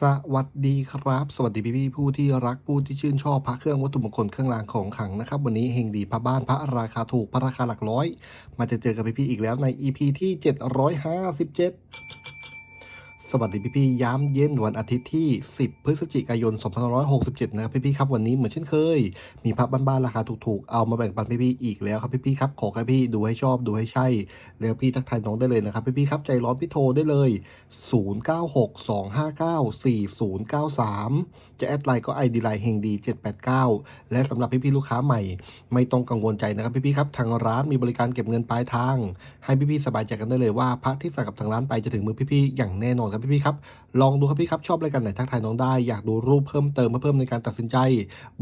สวัสดีครับ สวัสดีพี่พี่ผู้ที่รักผู้ที่ชื่นชอบพระเครื่องวัตถุมงคลเครื่องรางของขลังนะครับ วันนี้เฮงดีพระบ้านพระราคาถูกพระราคาหลักร้อย มาจะเจอกับพี่พี่อีกแล้วใน EP ที่ 757 สวัสดีพี่พี่ๆย้ำเย็นวันอาทิตย์ที่ 10 พฤศจิกายน 2567 นะครับพี่พี่ๆครับวันนี้เหมือนเช่นเคย มีพับบ้านๆราคาถูกๆ เอามาแบ่งปันพี่พี่ๆอีกแล้วครับพี่พี่ๆครับขอให้พี่ดูให้ชอบดูให้ใช่ แล้วพี่ทักทายน้องได้เลยนะครับพี่พี่ๆครับใจร้อนพี่โทรได้เลย 0962594093 จะแอดไลน์ก็ ID ไลน์เฮงดี 789 และสำหรับพี่พี่ๆลูกค้าใหม่ ไม่ต้องกังวลใจนะครับพี่พี่ๆครับทางร้านมีบริการเก็บเงินปลายทาง ให้พี่พี่ๆสบายใจกันได้เลยว่าพระที่สั่งกับทางร้านไปจะถึงมือพี่พี่ๆอย่างแน่นอนครับพี่พี่ๆครับ ลองดูครับพี่ครับชอบรายการไหนทักทายน้องได้ อยากดูรูปเพิ่มเติมเพื่อเพิ่มในการตัดสินใจ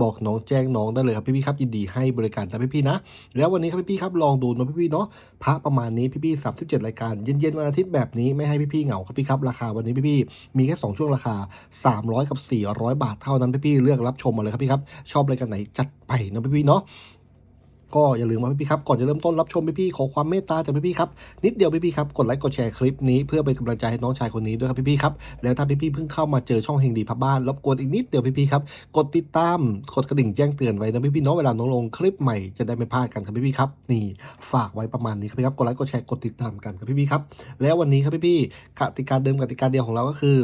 บอกน้องแจ้งน้องได้เลยครับพี่พี่ๆครับยินดีให้บริการนะพี่พี่ๆนะ แล้ววันนี้ครับพี่พี่ๆครับลองดูนะพี่พี่ๆเนาะพระประมาณนี้พี่พี่สามสิบเจ็ดรายการเย็นๆวันอาทิตย์แบบนี้ไม่ให้พี่พี่ๆเหงาครับพี่ครับราคาวันนี้พี่พี่ๆมีแค่สองช่วงราคา300กับ400บาทเท่านั้นพี่พี่ๆเลือกรับชมมาเลยครับพี่ครับชอบรายการไหนจัดไปนะพี่พี่ๆเนาะ ก็อย่าลืมมาพี่ๆครับ ก่อนจะเริ่มต้นรับชมพี่ๆขอความเมตตาจากพี่ๆครับ นิดเดียวพี่ๆครับ กดไลค์กดแชร์คลิปนี้เพื่อเป็นกำลังใจให้น้องชายคนนี้ด้วยครับพี่ๆครับ แล้วถ้าพี่ๆเพิ่งเข้ามาเจอช่องเฮงดีพับบ้านรบกวนอีกนิดเดียวพี่ๆครับ กดติดตาม กดกระดิ่งแจ้งเตือนไว้นะพี่ๆเนาะเวลาน้องลงคลิปใหม่จะได้ไม่พลาดกันครับพี่ๆครับ นี่ฝากไว้ประมาณนี้ครับพี่ครับ กดไลค์กดแชร์กดติดตามกันครับพี่ๆครับ แล้ววันนี้ครับพี่ๆกติกาเดิมกติกาเดียวของเราก็คือ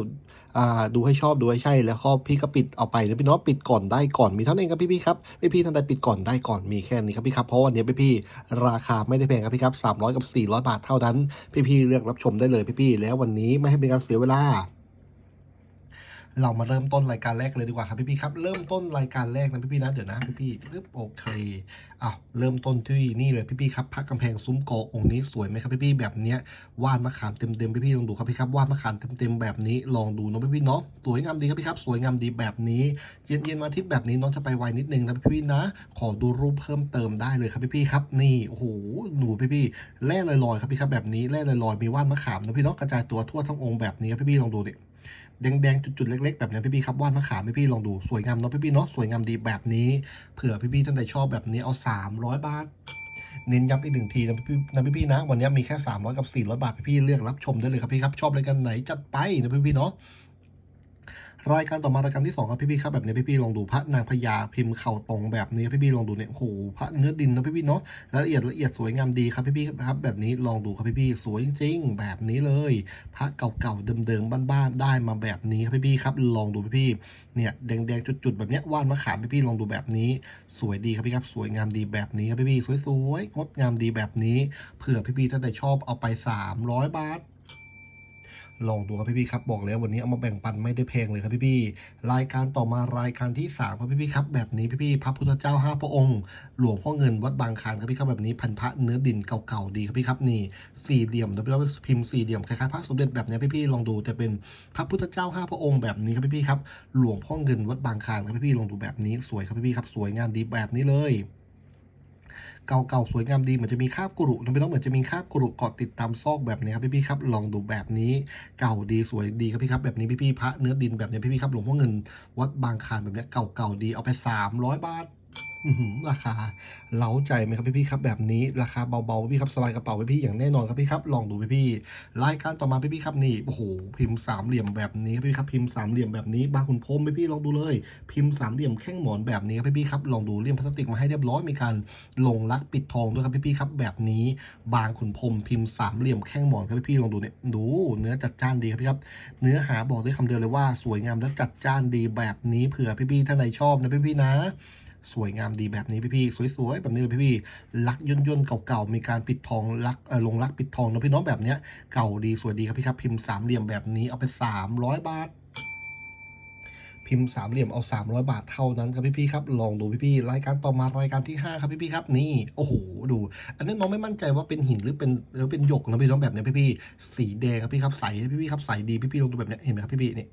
อ่าดูให้ชอบดูให้ใช่แล้วก็พี่ก็ปิดเอาไปนะพี่น้องปิดก่อนได้ก่อนมีเท่านั้นเองครับพี่พี่ๆครับพี่พี่ๆท่านใดปิดก่อนได้ก่อนมีแค่นี้ครับพี่ครับเพราะวันนี้พี่พี่ๆราคาไม่ได้แพงครับพี่ครับ300 กับ 400 บาทเท่านั้น พี่พี่ๆเลือกรับชมได้เลยพี่พี่ๆแล้ววันนี้ไม่ให้เป็นการเสียเวลา เรามาเริ่มต้นรายการแรกเลยดีกว่าครับพี่พี่ครับ เริ่มต้นรายการแรกนะพี่พี่นะเดี๋ยวนะพี่พี่ปึ๊บโอเคอ้าวเริ่มต้นที่นี่เลยพี่พี่ครับพระกำแพงซุ้มโกอองค์นี้สวยไหมครับพี่พี่แบบเนี้ยวาดมะขามเต็มๆพี่พี่ลองดูครับพี่ครับวาดมะขามเต็มๆแบบนี้ลองดูเนาะพี่พี่เนาะสวยงามดีครับพี่ครับสวยงามดีแบบนี้ เย็นเย็นๆวันอาทิตย์แบบนี้น้องจะไปไวนิดนึงนะพี่พี่นะ ขอดูรูปเพิ่มเติมได้เลยครับพี่พี่ครับนี่โอ้โหหนูพี่พี่แร่ลอยๆครับพี่ครับแบบนี้แร่ลอยๆมีว่านมะขามนะพี่เนาะกระจายตัวทั่วทั้งองค์แบบนี้ครับพี่พี่ลองดูดิ แดงๆ จุดๆ เล็กๆ แบบนี้พี่ๆครับวาดมะขามพี่ๆลองดูสวยงามเนาะพี่ๆเนาะสวยงามดีแบบนี้เผื่อพี่ๆท่านใดชอบแบบนี้เอา 300 บาทเน้นย้ำอีกหนึ่งทีนะพี่นะพี่ๆนะ วันนี้มีแค่ 300 กับ 400 บาทพี่ๆเลือกรับชมได้เลยครับพี่ครับชอบรายกันไหนจัดไปนะพี่ๆเนาะ รายการต่อมารายการที่สองครับพี่ๆครับแบบนี้พี่ๆลองดูพระนางพญาพิมพ์เข่าตรงแบบนี้พี่ๆลองดูเนี่ยโอ้โหพระเนื้อดินนะพี่ๆเนาะละเอียดละเอียดสวยงามดีครับพี่ๆครับแบบนี้ลองดูครับพี่ๆสวยจริงๆแบบนี้เลย พระเก่าๆเดิมๆบ้านๆได้มาแบบนี้ครับพี่ๆครับลองดูพี่ๆเนี่ยแดงๆจุดๆแบบเนี้ยวาดมะขามพี่ๆลองดูแบบนี้ สวยดีครับพี่ครับสวยงามดีแบบนี้ครับพี่ๆสวยๆงดงามดีแบบนี้เผื่อพี่ๆท่านใดชอบเอาไป 300 บาท ลองดูครับพี่ๆครับบอกแล้ววันนี้เอามาแบ่งปันไม่ได้แพงเลยครับพี่ๆรายการต่อมารายการที่3ครับพี่ๆครับแบบนี้พี่ๆพระพุทธเจ้าห้าพระองค์ หลวงพ่อเงินวัดบางคานครับพี่ครับแบบนี้พันพระเนื้อดินเก่าๆดีครับพี่ครับนี่สี่เหลี่ยมนะพี่ครับพิมพ์สี่เหลี่ยมคล้ายๆพระสมเด็จแบบนี้พี่ๆลองดูแต่เป็นพระพุทธเจ้าห้าพระองค์แบบนี้ครับพี่ๆครับหลวงพ่อเงินวัดบางคานครับพี่ๆลองดูแบบนี้สวยครับพี่ๆครับสวยงามดีแบบนี้เลย เก่าๆสวยงามดีเหมือนจะมีคราบกรุนะพี่น้องเหมือนจะมีคราบกรุเกาะติดตามซอกแบบนี้ครับพี่ๆครับลองดูแบบนี้เก่าดีสวยดีครับพี่ครับแบบนี้พี่ๆพระเนื้อดินแบบนี้พี่ๆครับหลวงพ่อเงินวัดบางคานแบบนี้เก่าๆดีเอาไป 300 บาทอื้อหือ ราคาเล้าใจไหมครับพี่พี่ๆครับแบบนี้ราคาเบาๆพี่ครับสบายกระเป๋าพี่พี่ๆอย่างแน่นอนครับพี่ครับลองดูพี่พี่ๆรายการต่อมาพี่พี่ๆครับนี่โอ้โหพิมพ์สามเหลี่ยมแบบนี้ครับพี่ครับพิมพ์สามเหลี่ยมแบบนี้บางขุนพรมพี่พี่ๆลองดูเลย พิมพ์สามเหลี่ยมแข้งหมอนแบบนี้ครับพี่พี่ๆครับลองดูเลี่ยมพลาสติกมาให้เรียบร้อยมีการลงลักปิดทองด้วยครับพี่พี่ๆครับแบบนี้ บางขุนพรมพิมพ์สามเหลี่ยมแข้งหมอนครับพี่พี่ๆลองดูเนี่ยดูเนื้อจัดจ้านดีครับพี่ครับเนื้อหาบอกได้คำเดียวเลยว่าสวยงามและจัดจ้านดีแบบนี้เผื่อพี่ๆท่านใดชอบนะพี่ๆนะ สวยงามดีแบบนี้พี่ๆสวยๆแบบนี้เลยพี่ๆลักย่นย่นๆเก่าๆมีการปิดทองลักเออลงลักปิดทองนะพี่น้องแบบเนี้ยเก่าดีสวยดีครับพี่ครับพิมพ์สามเหลี่ยมแบบนี้เอาไปสามร้อยบาทพิมพ์สามเหลี่ยมเอา 300 บาทเท่านั้นครับพี่ๆครับ ลองดูพี่ๆรายการต่อมารายการที่ 5 ครับพี่ๆครับนี่โอ้โหดู อันนี้น้องไม่มั่นใจว่าเป็นหินหรือเป็นหรือเป็นหยกนะพี่น้องแบบเนี้ยพี่ๆสีแดงครับพี่ครับใสพี่ๆครับใสดีพี่ๆลองดูแบบเนี้ยเห็นไหมครับพี่ๆนี่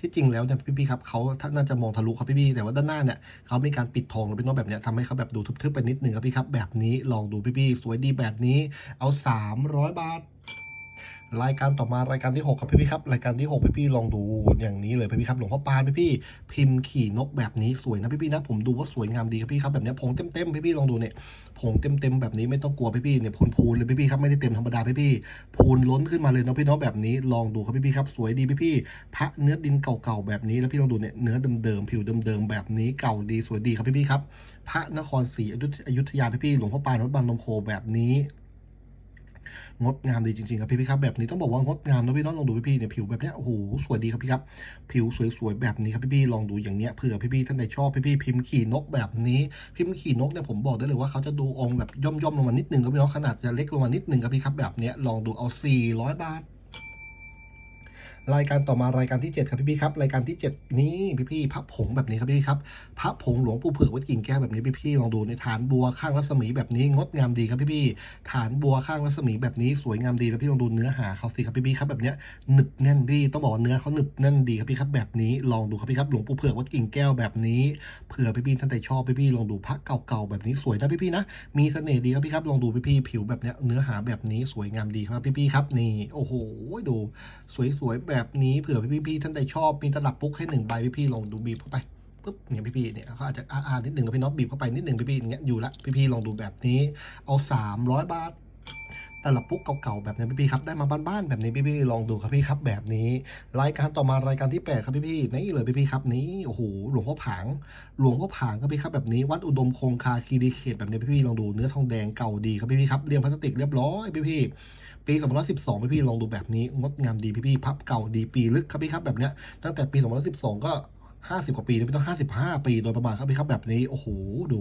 ที่จริงแล้วเนี่ยพี่ๆครับเขาถ้าน่าจะมองทะลุครับพี่ๆแต่ว่าด้านหน้าเนี่ยเขามีการปิดทองนะเป็น้องแบบเนี้ยทำให้เขาแบบดูทึบๆไปนิดนึงครับพี่ครับแบบนี้ลองดูพี่ๆสวยดีแบบนี้เอา 300 บาท รายการต่อมารายการที่หกครับพี่พี่ครับ รายการที่หกพี่พี่ลองดูอย่างนี้เลยพี่พี่ครับหลวงพ่อปานพี่พี่พิมพ์ขี่นกแบบนี้สวยนะพี่พี่นะผมดูว่าสวยงามดีครับพี่ครับแบบนี้ผงเต็มๆพี่พี่ลองดูเนี่ยผงเต็มๆแบบนี้ไม่ต้องกลัวพี่พี่เนี่ยพูนๆเลยพี่พี่ครับไม่ได้เต็มธรรมดาพี่พี่พูนล้นขึ้นมาเลยเนาะพี่น้องแบบนี้ลองดูครับพี่พี่ครับสวยดีพี่พี่พระเนื้อดินเก่าๆแบบนี้แล้วพี่ลองดูเนี่ยเนื้อเดิมๆผิวเดิมๆแบบนี้เก่าดีสวยดีครับพี่พี่ครับพระนครศรีอยุธยาพี่พี่หลวงพ่อปานวัดบางนมโคแบบนี้ งดงามดีจริงๆครับพี่พี่ครับแบบนี้ต้องบอกว่างดงามนะพี่น้องลองดูพี่พี่เนี่ยผิวแบบเนี้ยโอ้โหสวยดีครับพี่ครับผิวสวยๆแบบนี้ครับพี่พี่ลองดูอย่างเนี้ยเผื่อพี่พี่ท่านใดชอบพี่พี่พิมพ์ขี่นกแบบนี้พิมพ์ขี่นกเนี่ยผมบอกได้เลยว่าเขาจะดูองค์แบบย่อมๆลงมานิดนึงครับพี่น้องขนาดจะเล็กลงมานิดนึงครับพี่ครับแบบเนี้ยลองดูเอา400บาท รายการต่อมารายการที่ 7 ครับพี่ๆครับรายการที่ 7 นี้พี่ๆพระผงแบบนี้ครับพี่ครับพระผงหลวงปู่เผือกวัดกิ่งแก้วแบบนี้พี่ๆลองดูในฐานบัวข้างรัศมีแบบนี้งดงามดีครับพี่ๆฐานบัวข้างรัศมีแบบนี้สวยงามดีแล้วพี่ลองดูเนื้อหาเขาสิครับพี่ๆครับแบบเนี้ยหนึบแน่นดีต้องบอกว่าเนื้อเขาหนึบแน่นดีครับพี่ครับแบบนี้ลองดูครับพี่ครับหลวงปู่เผือกวัดกิ่งแก้วแบบนี้เผื่อพี่ๆท่านใดชอบพี่ๆลองดูพระเก่าๆแบบนี้สวยนะพี่ๆนะมีเสน่ห์ดีครับพี่ครับลองดูพี่ๆผิวแบบเนี้ยเนื้อหาแบบนี้สวยงามดีครับพี่ๆครับนี่โอ้โหดูสวยๆแบบแบบนี้เผื่อพี่ๆท่านใดชอบมีตลับปุ๊กให้หนึ่งใบพี่ๆลองดูบีบเข้าไปปุ๊บเนี่ยพี่ๆเนี่ยเขาอาจจะอ่าๆนิดหนึ่งนะพี่น็อตบีบเข้าไปนิดหนึ่งพี่ๆอย่างเงี้ยอยู่ละพี่ๆลองดูแบบนี้ เอาสามร้อยบาทตลับปุ๊กเก่าๆแบบนี้พี่ๆครับได้มาบ้านๆแบบนี้พี่ๆลองดูครับพี่ครับแบบนี้ รายการต่อมารายการที่แปดครับพี่ๆนี่เลยพี่ๆครับนี่โอ้โหหลวงพ่อผางหลวงพ่อผางครับพี่ครับแบบนี้ วัดอุดมคงคาคีรีเขตแบบนี้พี่ๆลองดูเนื้อทองแดงเก่าดีครับพี่ๆครับเรียงพลาสติกเรียบร้อยพี่ๆ ปี2012พี่พี่ลองดูแบบนี้งดงามดีพี่พี่พับเก่าดีปีลึกครับพี่ครับแบบเนี้ยตั้งแต่ปี2012ก็50 กว่าปีนะพี่ต้อง55 ปีโดยประมาณครับพี่ครับแบบนี้โอ้โหดู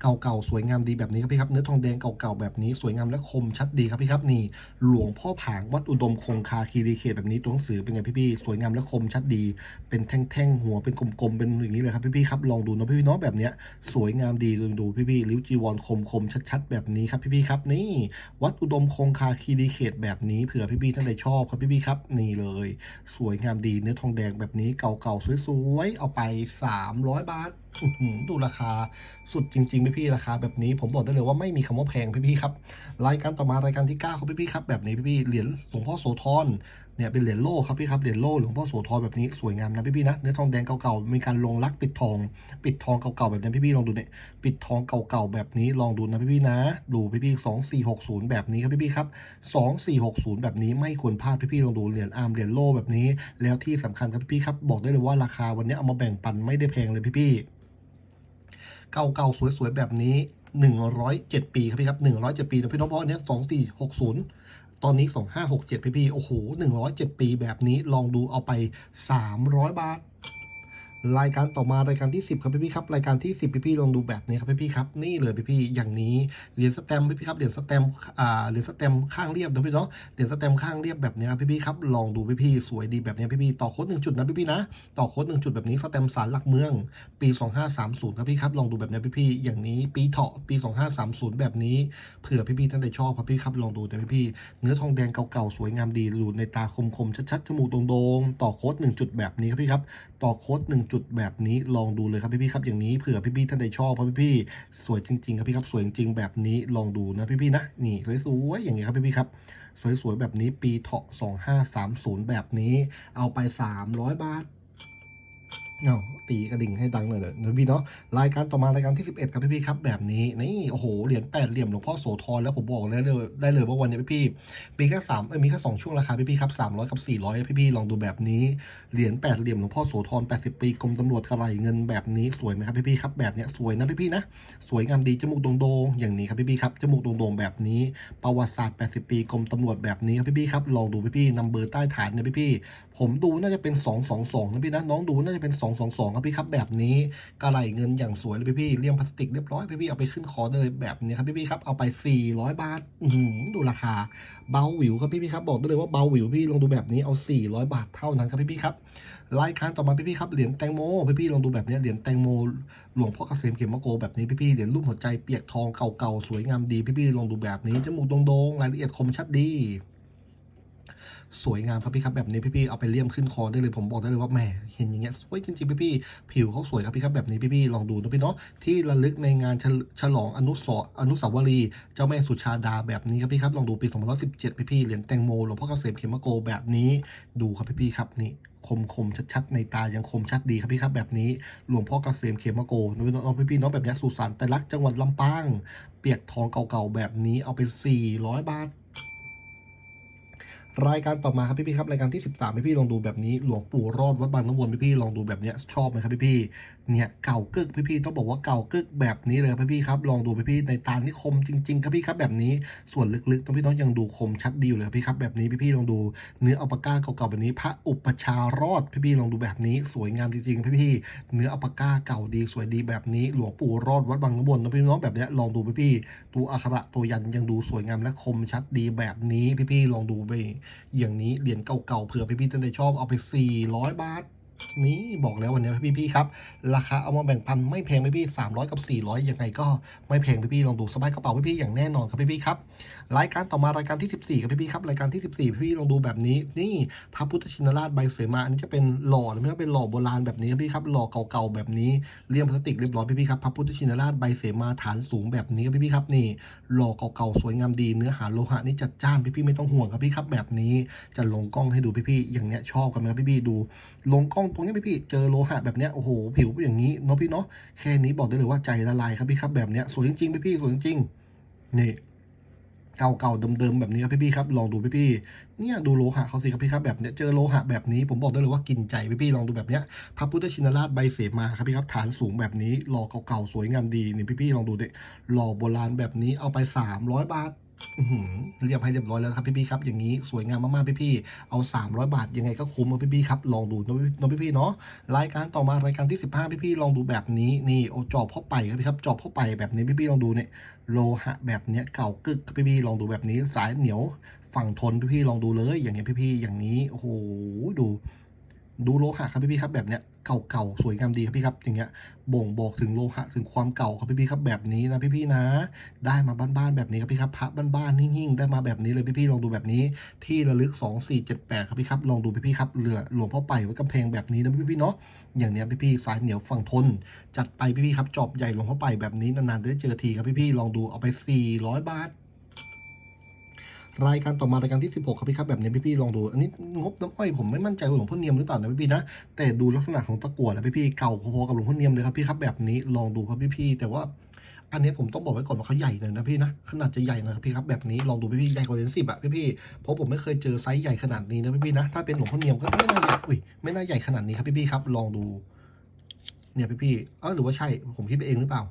เก่าๆสวยงามดีแบบนี้ครับพี่ครับเนื้อทองแดงเก่าๆแบบนี้สวยงามและคมชัดดีครับพี่ครับนี่หลวงพ่อผางวัดอุดมคงคาคีรีเขตแบบนี้ตัวหนังสือเป็นไงพี่พี่ๆสวยงามและคมชัดดี เป็นแท่งๆหัวเป็นกลมๆเป็นอย่างนี้เลยครับพี่ๆครับลองดูนะพี่ๆเนาะแบบเนี้ยสวยงามดีลองดูพี่ๆริ้วจีวรคมคมๆชัดๆแบบนี้ครับพี่ๆครับนี่ วัดอุดมคงคาคีรีเขตแบบนี้เผื่อพี่ๆท่านใดชอบครับพี่ๆครับนี่เลย สวยงามดีเนื้อทองแดงแบบนี้เก่าๆสวยๆเอาไป 300 บาทอื้อหือดูราคาสุดจริงๆพี่ๆราคาแบบนี้ผมบอกได้เลยว่าไม่มีคำว่าแพงพี่พี่ๆครับรายการต่อมารายการที่9ครับพี่พี่ๆครับแบบนี้พี่พี่ๆเหรียญหลวงพ่อโสธรเนี่ยเป็นเหรียญโล่ครับพี่ครับเหรียญโล่หลวงพ่อโสธรแบบนี้สวยงามนะพี่พี่ๆนะเนื้อทองแดงเก่าๆมีการลงลักปิดทอง ปิดทองเก่าๆแบบนี้พี่พี่ๆลองดูเนี่ยปิดทองเก่าๆแบบนี้ลองดูนะพี่ๆนะ ดูพี่ๆสองสี่หกศูนย์แบบนี้ครับพี่ๆครับสองสี่หกศูนย์แบบนี้ไม่ควรพลาดพี่ๆลองดูเหรียญอาร์มเหรียญโล่แบบนี้ แล้วที่สำคัญครับพี่ๆครับบอกได้เลยว่าราคาวันนี้เอามาแบ่งปันไม่ได้แพงเลยพี่ๆ เก่าๆสวยๆแบบนี้หนึ่งร้อยเจ็ดปีครับพี่ครับหนึ่งร้อยเจ็ดปีนะพี่น้องเพราะอันเนี้สองสี่หกศูนย์ตอนนี้สองห้าหกเจ็ดพี่โอ้โหหนึ่งร้อยเจ็ดปีแบบนี้ลองดูเอาไปสามร้อยบาท รายการต่อมารายการที่ 10ครับพี่ๆครับรายการที่ 10พี่ๆลองดูแบบนี้ครับพี่ๆครับนี่เลยพี่ๆอย่างนี้เหรียญสแตมป์พี่ครับเหรียญสแตมอ่าเหรียญสแตมข้างเรียบนะพี่เนาะเหรียญสแตมข้างเรียบแบบนี้ครับพี่ๆครับลองดูพี่ๆสวยดีแบบนี้พี่ๆต่อโค้ดหนึ่งจุดนะพี่ๆนะต่อโค้ดหนึ่งจุดแบบนี้สแตมสารหลักเมือง ปี 2530ครับพี่ครับลองดูแบบนี้พี่ๆอย่างนี้ปีเถาะปี 2530 แบบนี้เผื่อพี่ๆท่านใดชอบครับพี่ครับลองดูแต่พี่ๆเนื้อทองแดงเก่าๆสวยงามดีดูในตาคมๆชัดๆจมูกโด่งๆต่อโค้ดหนึ่งจุดแบบนี้ครับพี่ครับต่อโค้ดหนึ่งจุดแบบนี้ลองดูเลยครับพี่ๆครับอย่างนี้เผื่อพี่ๆท่านใดชอบเพราะพี่ๆสวยจริงๆครับพี่ครับสวยจริงๆแบบนี้ลองดูนะพี่ๆนะนี่สวยๆอย่างนี้ครับพี่ๆครับสวยๆแบบนี้ปีเถาะ2530 แบบนี้ เอาไป 300 บาท เอาตีกระดิ่งให้ดังหน่อยเลยนะพี่เนาะรายการต่อมารายการที่ 11ครับพี่ๆครับแบบนี้นี่โอ้โหเหรียญแปดเหลี่ยมหลวงพ่อโสธรแล้วผมบอกเลยเลยได้เลยว่าวันนี้พี่ๆมีแค่สามมีแค่สองช่วงราคาพี่ๆครับ300กับ400พี่ๆลองดูแบบนี้เหรียญแปดเหลี่ยมหลวงพ่อโสธร80ปีกรมตำรวจกระไรเงินแบบนี้สวยไหมครับพี่ๆครับแบบเนี้ยสวยนะพี่ๆนะสวยงามดีจมูกโด่งๆอย่างนี้ครับพี่ๆครับจมูกโด่งๆแบบนี้ ประวัติศาสตร์80ปีกรมตำรวจแบบนี้ครับพี่ๆครับลองดูพี่ๆนัมเบอร์ใต้ฐานเนี่ยพี่ๆผมดูน่าจะเป็น222นะพี่นะน้องดูน่าจะเป็น222ครับพี่ครับแบบนี้กระไรเงินอย่างสวยเลยพี่ๆเลี่ยมพลาสติกเรียบร้อยพี่ๆเอาไปขึ้นคอได้เลยแบบนี้ครับพี่ๆครับเอาไป 400 บาทดูราคาเบาหวิวครับพี่ๆครับบอกได้เลยว่าเบาหวิวพี่ลองดูแบบนี้เอา 400 บาทเท่านั้นครับพี่ๆครับรายการต่อมาพี่ๆครับเหรียญแตงโมพี่ๆลองดูแบบนี้เหรียญแตงโมหลวงพ่อเกษมเขมโกแบบนี้พี่ๆเหรียญรูปหัวใจเปียกทองเก่าๆสวยงามดีพี่ๆลองดูแบบนี้จมูกโด่งๆรายละเอียดคมชัดดี สวยงามครับพี่ครับแบบนี้พี่ๆเอาไปเลี่ยมขึ้นคอได้เลยผมบอกได้เลยว่าแหมเห็นอย่างเงี้ยสวยจริงๆพี่ๆผิวเขาสวยครับพี่ครับแบบนี้พี่ๆลองดูนะพี่เนาะที่ระลึกในงานฉลองอนุสรอนุสาวรีย์เจ้าแม่สุชาดาแบบนี้ครับพี่ครับลองดูปี2017พี่ๆเหรียญแตงโมหลวงพ่อเกษมเขมโกแบบนี้ดูครับพี่ๆครับนี่คมคมชัดๆในตายังคมชัดดีครับพี่ครับแบบนี้หลวงพ่อเกษมเขมโกน้องพี่ๆน้องแบบนี้สุสานแต่ลักษ์จังหวัดลำปาง เปียกทองเก่าๆแบบนี้เอาไป 400 บาท รายการต่อมาครับพี่พี่ครับรายการที่ 13พี่ๆลองดูแบบนี้หลวงปู่รอดวัดบางน้ำวนพี่พี่ลองดูแบบเนี้ยชอบไหมครับพี่พี่ เนี่ยเก่ากึกพี่ๆต้องบอกว่าเก่ากึกแบบนี้เลยพี่ๆครับลองดูพี่ๆในตานี่คมจริงๆครับพี่ครับแบบนี้ส่วนลึกๆน้องพี่น้องยังดูคมชัดดีอยู่เลยพี่ครับแบบนี้พี่ๆลองดูเนื้ออัลปาก้าเก่าๆแบบนี้ พระอุปชารอดพี่ๆลองดูแบบนี้ สวยงามจริงๆพี่ๆเนื้ออัลปาก้าเก่าดีสวยดีแบบนี้ หลวงปู่รอดวัดบางน้ำวนน้องพี่น้องแบบนี้ลองดูพี่ๆตัวอักขระตัวยันยังดูสวยงามและคมชัดดีแบบนี้พี่ๆลองดูไปอย่างนี้เหรียญเก่าๆเผื่อพี่ๆท่านใดชอบเอาไป 400 บาท นี่บอกแล้ววันนี้พี่พี่ครับ ราคาเอามาแบ่งพันไม่แพงพี่สามร้อยกับสี่ร้อยยังไงก็ไม่แพงพี่ๆลองดูสบายกระเป๋าพี่ๆอย่างแน่นอนครับพี่พี่ครับ รายการต่อมารายการที่ 14ครับพี่ๆครับรายการที่ 14 พี่ลองดูแบบนี้ นี่พระพุทธชินราชใบเสมาอันนี้จะเป็นหล่อไม่ต้องเป็นหล่อโบราณแบบนี้ครับพี่ครับหล่อเก่าๆแบบนี้เลี่ยมพลาสติกเรียบร้อยพี่ๆครับพระพุทธชินราชใบเสมาฐานสูงแบบนี้ครับพี่ๆครับนี่หล่อเก่าๆสวยงามดีเนื้อหาโลหะนี่จัดจ้านพี่ๆไม่ต้องห่วงครับพี่ครับแบบนี้จะลงกล้องให้ดูพี่ๆอย่างเนี้ยชอบกันไหมครับพี่ๆดู ลงกล้องตรงนี้พี่ๆเจอโลหะแบบเนี้ยโอ้โหผิวอย่างนี้เนาะพี่เนาะแค่นี้บอกได้เลยว่าใจละลายครับพี่ครับแบบเนี้ยสวยจริงๆพี่ๆสวยจริงๆนี่ เก่าๆเดิมๆแบบนี้ครับพี่ๆครับลองดูพี่ๆเนี่ยดูโลหะเขาสิครับพี่ครับแบบเนี้ยเจอโลหะแบบนี้ผมบอกได้เลยว่ากินใจพี่ๆลองดูแบบเนี้ยพระพุทธชินราชใบเสมาครับพี่ครับฐานสูงแบบนี้หล่อเก่าๆสวยงามดีนี่พี่ๆลองดูเด็หล่อโบราณแบบนี้เอาไป 300 บาทอื้อหือ เรียบให้เรียบร้อยแล้วครับพี่ๆครับอย่างนี้สวยงามมากๆพี่ๆเอา300 บาทยังไงก็คุ้มครับพี่ครับลองดูนะพี่น้องพี่เนาะรายการต่อมารายการที่ 15พี่ๆลองดูแบบนี้นี่โอจอบเข้าไปครับพี่ครับจอบเข้าไปแบบนี้พี่ๆลองดูเนี่ยโลหะแบบเนี้ยเก่ากึกครับพี่ลองดูแบบนี้สายเหนียวฝั่งทนพี่ๆลองดูเลย อย่างเงี้ยพี่ๆอย่างนี้โอ้โหดู ดูโลหะครับพี่ๆครับแบบเนี้ย เก่าๆสวยงามดีครับพี่ครับอย่างเงี้ยบ่งบอกถึงโลหะถึงความเก่าครับพี่ๆครับแบบนี้นะพี่ๆนะ ได้มาบ้านๆแบบนี้ครับพี่ครับพระบ้านๆหิ่งๆได้มาแบบนี้เลยพี่ๆลองดูแบบนี้ ที่ระลึก 2 4 7 8 ครับพี่ครับลองดูพี่ๆครับเรือหลวงพ่อไปไว้กำแพงแบบนี้นะพี่ๆเนาะอย่างเนี้ยพี่ๆสายเหนียวฝั่งทน จัดไปพี่ๆครับจอบใหญ่หลวงพ่อไปแบบนี้นานๆได้เจอทีครับพี่ๆลองดูเอาไป 400 บาท รายการต่อมารายการที่ 16 ครับพี่ครับแบบนี้พี่ๆลองดู อันนี้งบน้ำอ้อยผมไม่มั่นใจว่าหลวงพ่อเนียมหรือเปล่านะพี่ๆนะ แต่ดูลักษณะของตะกั่วแล้วพี่ๆเก่าพอๆกับหลวงพ่อเนียมเลยครับพี่ครับแบบนี้ลองดูครับพี่ๆแต่ว่าอันนี้ผมต้องบอกไว้ก่อนว่าเขาใหญ่หน่อยนะพี่นะขนาดจะใหญ่น่อยครับพี่ครับแบบนี้ลองดูพี่ๆใหญ่กว่าเหรียญสิบอะพี่ๆเพราะผมไม่เคยเจอไซส์ใหญ่ขนาดนี้นะพี่ๆนะถ้าเป็นหลวงพ่อเนียมก็ไม่น่าใหญ่อุ้ยไม่น่าใหญ่ขนาดนี้ครับพี่ๆครับลองดู เนี่ยพี่ๆเออหรือว่าใช่ผมคิดไปเองหรือเปล่า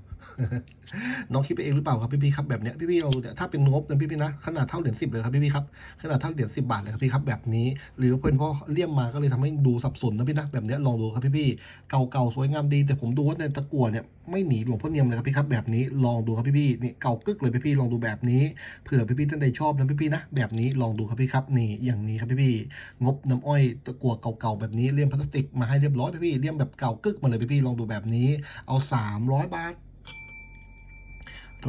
น้องคิดไปเองหรือเปล่าครับพี่ๆครับแบบเนี้ยพี่ๆลองดูเนี่ยถ้าเป็นงบนะพี่ๆนะขนาดเท่าเหรียญสิบเลยครับพี่ๆครับขนาดเท่าเหรียญสิบาทเลยครับพี่ครับแบบนี้ หรือเป็นเพราะเลี่ยมมาก็เลยทำให้ดูสับสนนะพี่นะแบบเนี้ยลองดูครับพี่ๆเก่าๆสวยงามดี แต่ผมดูว่าในตะกั่วเนี่ยไม่หนีหลวงพ่อเนียมเลยครับพี่ครับแบบนี้ลองดูครับพี่ๆนี่เก่ากึกเลยพี่ๆลองดูแบบนี้เผื่อพี่ๆท่านใดชอบนะพี่ๆนะแบบนี้ลองดูครับพี่ครับนี่อย่างนี้ครับพี่ๆงบน้ำอ้อยตะกั่วเก่าๆแบบนี้เลี่ยมพลาสติกมาให้เรียบร้อยพี่ๆเลี่ยมแบบเก่ากึกมาเลยพี่ๆลองดูแบบนี้เอา 300 บาท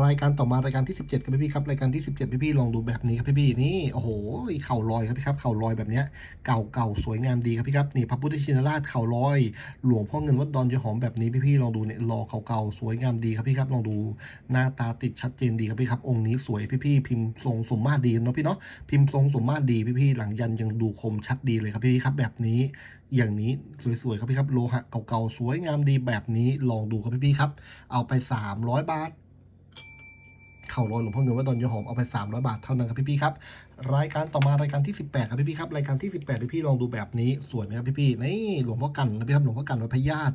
รายการต่อมารายการที่ 17ครับพี่ๆครับรายการที่ 17พี่ๆลองดูแบบนี้ครับพี่ๆนี่โอ้โหเข่าลอยครับพี่ครับเข่าลอยแบบเนี้ยเก่าเก่าสวยงามดีครับพี่ครับนี่พระพุทธชินราชเข่าลอย หลวงพ่อเงินวัดดอนเจะหอมแบบนี้พี่ๆลองดูเนี่ยหล่อเก่าสวยงามดีครับพี่ครับลองดูหน้าตาติดชัดเจนดีครับพี่ครับองค์นี้สวยพี่ๆพิมพ์ทรงสมมาตรดีเนาะพี่เนาะพิมพ์ทรงสมมาตรดีพี่ๆหลังยันยังดูคมชัดดีเลยครับพี่ๆครับแบบนี้อย่างนี้สวยๆครับพี่ครับโลหะเก่าๆสวยงามดีแบบนี้ลองดูครับพี่ๆครับเอาไป 300 บาท ข่าลอยหลวงพ่อเงินว่าดอนยาหอมเอาไป 300 บาทเท่านั้นครับพี่ๆครับรายการต่อมารายการที่ 18 ครับพี่ๆครับรายการที่ 18พี่ๆลองดูแบบนี้สวยไหมครับพี่ๆนี่หลวงพ่อกันนะพี่ครับหลวงพ่อกันวัดพญาต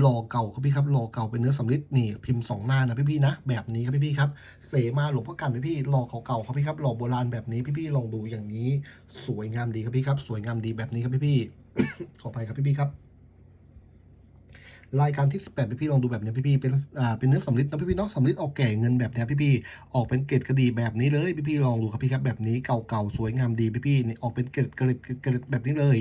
หล่อเก่าครับพี่ครับหล่อเก่าเป็นเนื้อสำริดนี่พิมพ์สองหน้านะพี่ๆนะแบบนี้ครับพี่ๆครับเสมาหลวงพ่อกันพี่ๆหล่อเก่าๆครับพี่ครับหล่อโบราณแบบนี้พี่ๆลองดูอย่างนี้ สวยงามดีครับพี่ครับ สวยงามดีแบบนี้ครับพี่ๆขออภัยครับพี่ๆครับ รายการที่ 18 พี่พี่ๆลองดูแบบนี้พี่พี่ๆเป็นอ่าเป็นเนื้อสำริดนะพี่พี่ๆเนาะสำริดออกแก่เงินแบบนี้พี่พี่ๆออกเป็นเกล็ดกระดีแบบนี้เลยพี่พี่ๆลองดูครับพี่ครับแบบนี้เก่าๆสวยงามดีพี่พี่ๆนี่ออกเป็นเกล็ดเกล็ดเกล็ดแบบนี้เลย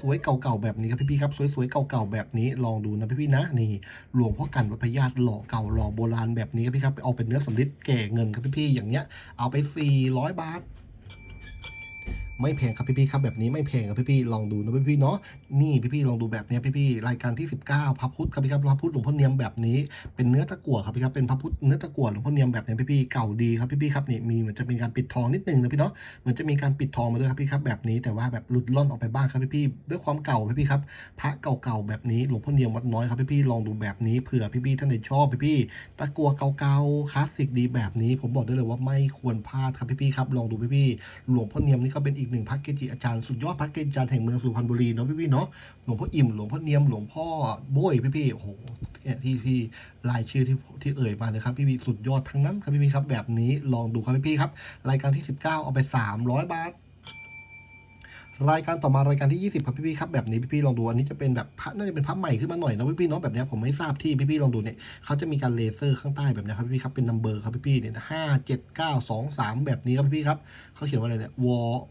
สวยๆเก่าๆแบบนี้ครับพี่พี่ๆครับสวยๆเก่าๆแบบนี้ลองดูนะพี่พี่ๆนะนี่หลวงพ่อกันวัดพญาตหล่อเก่าหล่อโบราณแบบนี้ครับพี่ครับออกเป็นเนื้อสำริดแก่เงินครับพี่พี่ๆอย่างเนี้ยเอาไป 400 บาท ไม่แพงครับพี่ๆครับแบบนี้ไม่แพงครับพี่ๆลองดูนะพี่ๆเนาะนี่พี่ๆลองดูแบบนี้พี่ๆรายการที่ 19พระพุทธครับพี่ครับพระพุทธหลวงพ่อเนียมแบบนี้เป็นเนื้อตะกั่วครับพี่ครับเป็นพระพุทธเนื้อตะกั่วหลวงพ่อเนียมแบบนี้พี่ๆเก่าดีครับพี่ๆครับนี่มีเหมือนจะเป็นการปิดทองนิดนึงนะพี่เนาะเหมือนจะมีการปิดทองมาด้วยครับพี่ครับแบบนี้แต่ว่าแบบหลุดล่อนออกไปบ้างครับพี่ๆด้วยความเก่าพี่ๆครับพระเก่าๆแบบนี้หลวงพ่อเนียมวัดน้อยครับพี่ๆลองดูแบบนี้เผื่อพี่ๆท่านใดชอบพี่ๆตะกั่วเก่าๆคลาสสิกดีแบบนี้ ผมบอกได้เลยว่าไม่ควรพลาดครับพี่ๆครับลองดูพี่ๆหลวงพ่อเนียมนี่ก็เป็นอีกหนึ่งพระเกจิอาจารย์สุดยอดพระเกจิอาจารย์แห่งเมืองสุพรรณบุรีเนาะพี่ๆเนาะหลวงพ่ออิ่มหลวงพ่อเนียมหลวงพ่อโบ้ยพี่ๆโอ้โหที่ที่พี่รายชื่อที่ที่เอ่ยมาเลยครับพี่ๆสุดยอดทั้งนั้นครับพี่ๆครับแบบนี้ลองดูครับพี่ๆครับ รายการที่ 19 เอาไป 300 บาท รายการต่อมารายการที่ 20ครับพี่ๆครับแบบนี้พี่ๆลองดูอันนี้จะเป็นแบบพัน่าจะเป็นพับใหม่ขึ้นมาหน่อยนะพี่ๆเนาะแบบนี้ผมไม่ทราบที่พี่ๆลองดูเนี่ยเขาจะมีการเลเซอร์ข้างใต้แบบนี้ครับพี่ๆครับเป็นนัมเบอร์ครับพี่ๆเนี่ยห้าเจ็ดเก้าสองสามแบบนี้ครับพี่ๆครับเขาเขียนว่าอะไรเนี่ยว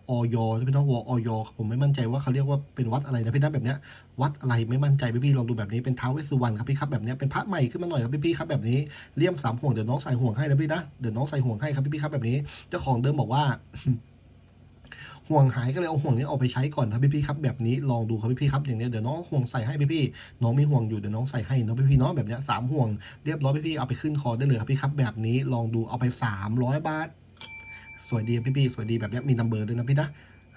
ออยพี่น้องวออยผมไม่มั่นใจว่าเขาเรียกว่าเป็นวัดอะไรนะพี่นะแบบเนี้ยวัดอะไรไม่มั่นใจพี่ๆลองดูแบบนี้เป็นท้าวเวสสุวรรณครับพี่ครับแบบนี้เป็นพระใหม่ขึ้นมาหน่อยครับพี่ๆครับแบบนี้เลี่ยมสามห่วงเดี๋ยวน้องใส่ห่วงให้นะพี่นะเดี๋ยวน้องใส่ห่วงให้ครับพี่ๆครับแบบนี้เจ้าของเดิมบอกว่า ห่วงหายก็เลยเอาห่วงนี้ออกไปใช้ก่อนครับพี่ๆครับแบบนี้ลองดูครับพี่ๆครับอย่างเนี้ยเดี๋ยวน้องห่วงใส่ให้พี่ๆน้องมีห่วงอยู่เดี๋ยวน้องใส่ให้น้องพี่ๆน้องแบบเนี้ยสามห่วงเรียบร้อยพี่ๆเอาไปขึ้นคอได้เลยครับพี่ครับแบบนี้ลองดูเอาไปสามร้อยบาท สวยดีพี่ๆสวยดีแบบเนี้ยมีนัมเบอร์ด้วยนะพี่นะ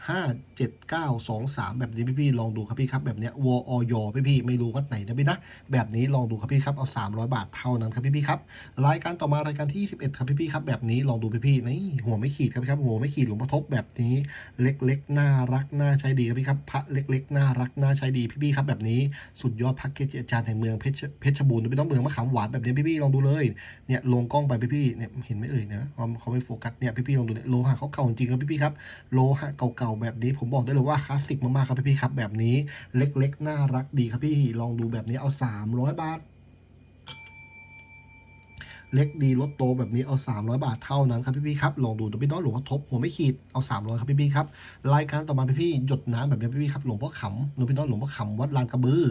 ห้าเจ็ดเก้าสองสามแบบนี้พี่ๆลองดูครับพี่ครับแบบเนี้ยวออยพี่ๆไม่รู้วัดไหนนะพี่นะแบบนี้ลองดูครับพี่ครับเอาสามร้อยบาทเท่านั้นครับพี่ๆครับรายการต่อมารายการที่21ครับพี่ๆครับแบบนี้ลองดูพี่ๆนี่หัวไม่ขีดครับพี่ครับหัวไม่ขีดหลวงพ่อทบแบบนี้เล็กๆน่ารักน่าใช้ดีครับพี่ครับพระเล็กๆน่ารักน่าใช้ดีพี่ๆครับแบบนี้สุดยอดพักเกจิอาจารย์แห่งเมืองเพชรเพชรบูรณ์พี่ต้องเมืองมะขามหวานแบบนี้พี่ๆลองดูเลยเนี่ยลงกล้องไปพี่ๆเนี่ยเห็นไหมเอ่ยเนี่ยเขาไม่โฟกัสเนี่ยพี่ๆลองดูเนี่ยโลหะเขาเก่าจริงครับพี่ๆครับโลหะเก่าๆแบบนี้ ผมบอกได้เลยว่าคลาสสิกมากๆครับพี่ๆครับ แบบนี้เล็กๆ น่ารักดีครับพี่ลองดูแบบนี้เอา 300 บาท เล็กดีลดโตแบบนี้เอา 300 บาทเท่านั้นครับพี่ๆครับลองดูดูพี่น้องหลวงพ่อทบหัวไม่ขีดเอา 300ครับพี่ๆครับรายการต่อมาพี่ๆหยดน้ำแบบนี้พี่ๆครับหลวงพ่อขำหนูพี่น้องหลวงพ่อขำวัดลานกระบือ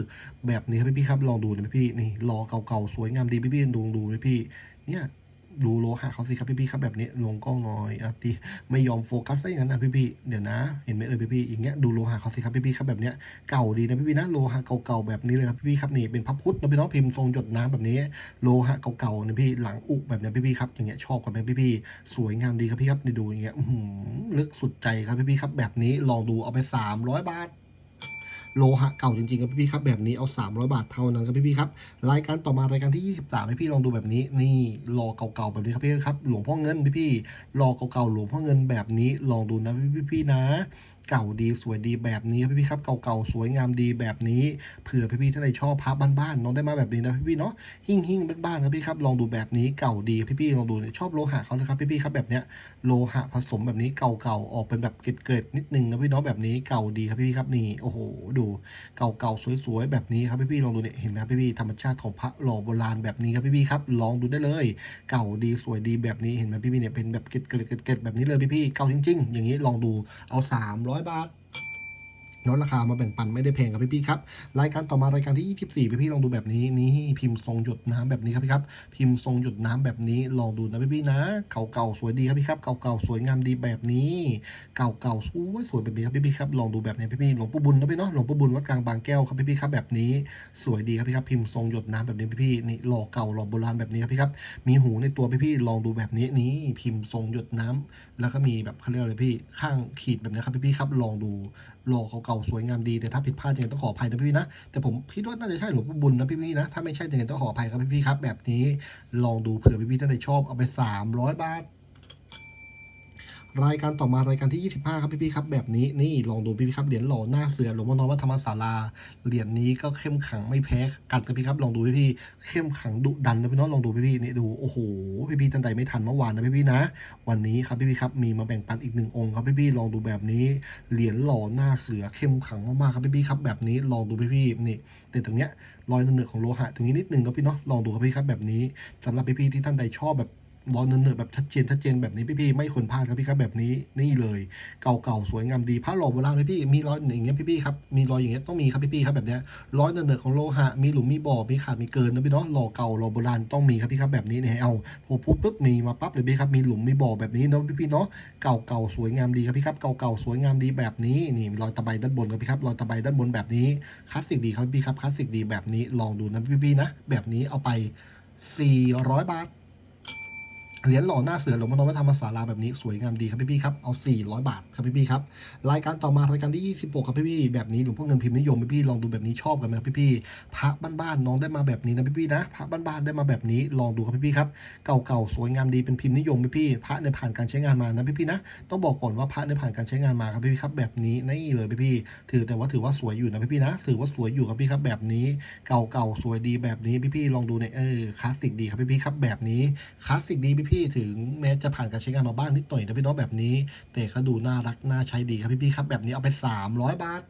แบบนี้ครับพี่ๆครับลองดูนะพี่ๆนี่รอเก่าๆสวยงามดีพี่ๆดูดูพี่ๆเนี่ย ดูโลหะเขาสิครับพี่ๆครับแบบนี้ลงกล้องหน่อยอะตีไม่ยอมโฟกัสซะอย่างนั้นนะพี่ๆเดี๋ยวนะ เห็นไหมเอ่ยพี่ๆอย่างเงี้ยดูโลหะเขาสิครับพี่ๆครับแบบเนี้ยเก่าดีนะพี่ๆนะโลหะเก่าๆแบบนี้เลยครับพี่ๆครับนี่เป็นพับพุทธนะพี่น้องพิมพ์ทรงหยดน้ำแบบนี้ โลหะเก่าๆนะพี่หลังอุแบบนี้พี่ๆครับอย่างเงี้ยชอบกันไหมพี่ๆสวยงามดีครับพี่ครับนี่ดูอย่างเงี้ยหือลึกสุดใจครับพี่ๆครับแบบนี้ลองดูเอาไป300บาท โลหะเก่าจริงๆครับพี่ๆครับแบบนี้เอา 300 บาทเท่านั้นครับพี่ๆครับรายการต่อมารายการที่ 23ให้พี่ลองดูแบบนี้ นี่รอเก่าๆแบบนี้ครับพี่ครับหลวงพ่อเงินพี่ๆรอเก่าๆหลวงพ่อเงินแบบนี้ลองดูนะพี่ๆนะ เก่าดีสวยดีแบบนี้ครับพี่ครับเก่าๆสวยงามดีแบบนี้เผื่อพี่ๆท่านใดชอบพับบ้านๆน้องได้มาแบบนี้นะพี่ๆเนาะหิ่งหิ่งบ้านๆครับพี่ครับลองดูแบบนี้เก่าดีพี่ๆลองดูเนี่ยชอบโลหะเขานะครับพี่ๆครับแบบเนี้ยโลหะผสมแบบนี้เก่าๆออกเป็นแบบเกล็ดๆนิดนึงนะพี่เน้องแบบนี้เก่าดีครับพี่ๆครับนี่โอ้โหดูเก่าๆสวยๆแบบนี้ครับพี่ๆลองดูเนี่ยเห็นไหมครับพี่ธรรมชาติของพระหล่อโบราณแบบนี้ครับพี่ๆครับลองดูได้เลย เก่าดีสวยดีแบบนี้เห็นไหมพี่ๆเนี่ยเป็นแบบเกล็ดๆแบบนี้เลยพี่ๆเก่าจริง ๆ อย่างนี้ลองดูเอา300บาท ลดราคามาแบ่งปันไม่ได้แพงครับพี่ๆครับรายการต่อมารายการที่ 24 พี่ๆลองดูแบบนี้นี่พิมพ์ทรงหยดน้ำแบบนี้ครับพี่ครับพิมพ์ทรงหยดน้ำแบบนี้ลองดูนะพี่ๆนะ เก่าๆสวยดีครับพี่ครับเก่าๆสวยงามดีแบบนี้ เก่าๆสวยสวยแบบนี้ครับพี่ๆครับลองดูแบบนี้พี่ๆหลวงปู่บุญนะพี่เนาะหลวงปู่บุญวัดกลางบางแก้วครับพี่ๆครับแบบนี้สวยดีครับพี่ครับพิมพ์ทรงหยดน้ำแบบนี้พี่ๆนี่หล่อเก่าหล่อโบราณแบบนี้ครับพี่ครับมีหูในตัวพี่ๆลองดูแบบนี้นี่พิมพ์ทรงหยดน้ำแล้วก็มีแบบเขาเรียกอะไรพี่ข้างขีดแบบนี้ครับพี่ๆครับลองดู หล่อเก่าๆสวยงามดีแต่ถ้าผิดพลาดยังไงต้องขออภัยนะพี่ๆนะแต่ผมคิดว่าน่าจะใช่หลวงปู่บุญนะพี่ๆนะถ้าไม่ใช่ยังไงต้องขออภัยครับพี่ๆครับ แบบนี้ลองดูเผื่อพี่ๆท่านใดชอบเอาไป 300 บาท รายการต่อมารายการที่ 25 ครับพี่ๆครับแบบนี้นี่ลองดูพี่ๆครับเหรียญหล่อหน้าเสือหลวงพ่อน้อยวัดธรรมศาลาเหรียญนี้ก็เข้มขังไม่แพ้กันครับพี่ครับลองดูพี่ๆเข้มขังดุดันนะพี่น้องลองดูพี่ๆนี่ดูโอ้โหพี่ๆท่านใดไม่ทันเมื่อวานนะพี่ๆนะ วันนี้ครับพี่ๆครับมีมาแบ่งปันอีกหนึ่งองค์ครับพี่ๆลองดูแบบนี้เหรียญหล่อหน้าเสือเข้มขังมากๆครับพี่ๆครับแบบนี้ลองดูพี่ๆนี่แต่ตรงเนี้ยรอยเหนือของโลหะตรงนี้นิดนึงครับพี่เนาะลองดูครับพี่ครับแบบนี้สำหรับพี่ๆที่ท่านใดชอบแบบ รอยเนินๆแบบชัดเจนชัดเจนแบบนี้พี่ๆไม่ควรพลาดครับพี่ครับแบบนี้นี่เลย เก่าๆสวยงามดีพระหล่อโบราณพี่ๆมีรอยอย่างเงี้ยพี่ๆครับมีรอยอย่างเงี้ยต้องมีครับพี่ๆครับแบบเนี้ยรอยเนินๆของโลหะมีหลุมมีบ่อมีขาดมีเกินนะพี่เนาะหล่อเก่าหล่อโบราณต้องมีครับพี่ครับแบบนี้เนี่ยเอาพอพูดปุ๊บมีมาปั๊บเลยพี่ครับมีหลุมมีบ่อแบบนี้เนาะพี่ๆเนาะเก่าๆสวยงามดีครับพี่ครับเก่าๆสวยงามดีแบบนี้นี่รอยตะไบด้านบนครับพี่ครับรอยตะไบด้านบนแบบนี้คลาสสิกดีครับพี่ครับคลาสสิกดีแบบนี้ลองดูนะพี่ๆนะแบบนี้เอาไป400 บาท เหรียญหล่อหน้าเสือหลวงพ่อธรรมศาลาแบบนี้สวยงามดีครับพี่ๆครับเอา 400 บาทครับพี่ๆครับรายการต่อมารายการที่26ครับพี่ๆแบบนี้หลวงพ่อเงินพิมพ์นิยมพี่ๆลองดูแบบนี้ชอบกันไหมครับพี่ๆพระบ้านๆน้องได้มาแบบนี้นะพี่ๆนะพระบ้านๆได้มาแบบนี้ลองดูครับพี่ๆครับเก่าๆสวยงามดีเป็นพิมพ์นิยมพี่ๆพระในผ่านการใช้งานมานะพี่ๆนะต้องบอกก่อนว่าพระในผ่านการใช้งานมาครับพี่ๆครับแบบนี้นี่เลยพี่ๆถือแต่ว่าถือว่าสวยอยู่นะพี่ๆนะถือว่าสวยอยู่ครับพี่ครับแบบนี้เก่าๆสวยดีแบบนี้พี่ๆลองดูในเออคลาสสิกดีครับพี่ๆครับแบบนี้คลาสสิกดีพี่พี่ถึงแม้จะผ่านการใช้งานมาบ้างนิดหน่อยนะพี่น้องแบบนี้ แต่ก็ดูน่ารักน่าใช้ดีครับพี่ๆครับแบบนี้เอาไป 300 บาท